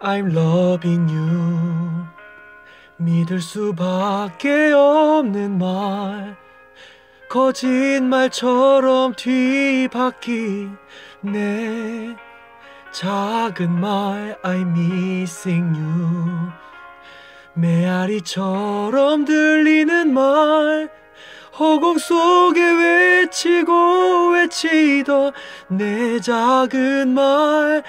I'm loving you. 믿을 수밖에 없는 말. 거짓말처럼 뒤바뀐 내 작은 말. I'm missing you. 메아리처럼 들리는 말. 허공 속에 외치고 외치던 내 작은 말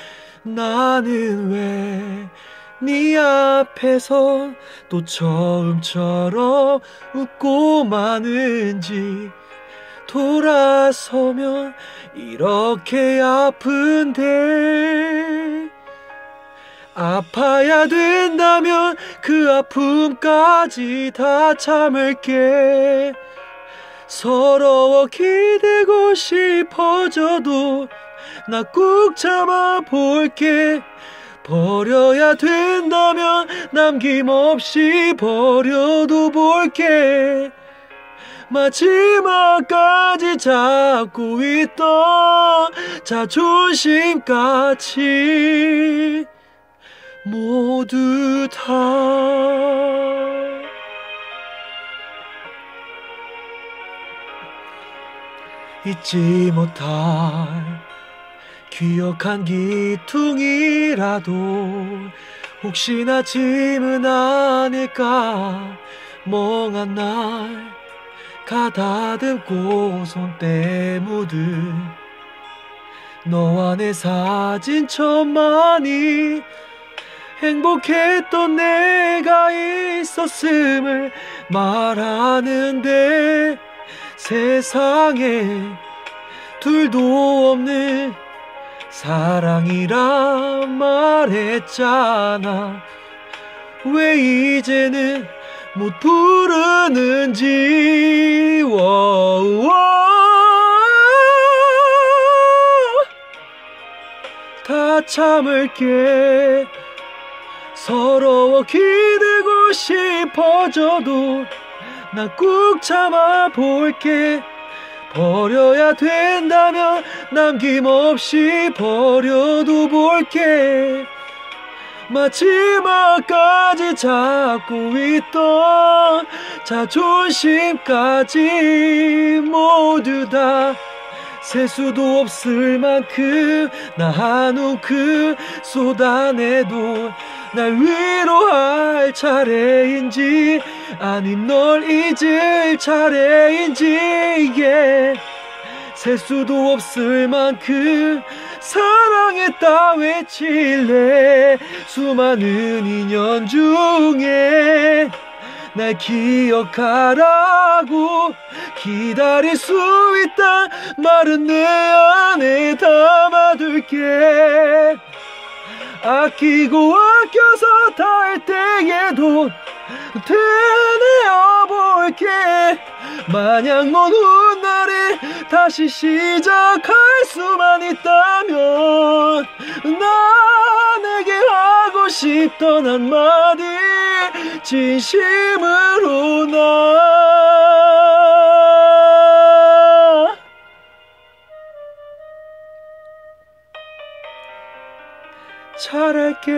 나는 왜 네 앞에서 또 처음처럼 웃고 마는지 돌아서면 이렇게 아픈데 아파야 된다면 그 아픔까지 다 참을게. 서러워 기대고 싶어져도 나 꾹 참아 볼게. 버려야 된다면 남김없이 버려도 볼게. 마지막까지 잡고 있던 자존심까지 모두 다. 잊지 못할 기억한 기퉁이라도 혹시나 짐은 아닐까 멍한 날 가다듬고 손때 묻은 너와 내 사진첩만이 행복했던 내가 있었음을 말하는데 세상에 둘도 없는 사랑이란 말했잖아. 왜 이제는 못 부르는지. 워워. 다 참을게 서러워 기대고 싶어져도 나 꾹 참아 볼게 버려야 된다면 남김없이 버려도 볼게. 마지막까지 잡고 있던 자존심까지 모두 다 셀 수도 없을 만큼 나 한우 그 쏟아내도 날 위로할 차례인지 아님 널 잊을 차례인지 yeah. 셀 수도 없을 만큼 사랑했다 외칠래 수많은 인연 중에 날 기억하라고 기다릴 수 있다 말은 내 안에 담아둘게. 아끼고 아껴서 닿을 때에도 되뇌어 볼게. 만약 먼 훗날에 다시 시작할 수만 있다면 나 내게 하고 싶던 한마디 진심으로 나. 잘할게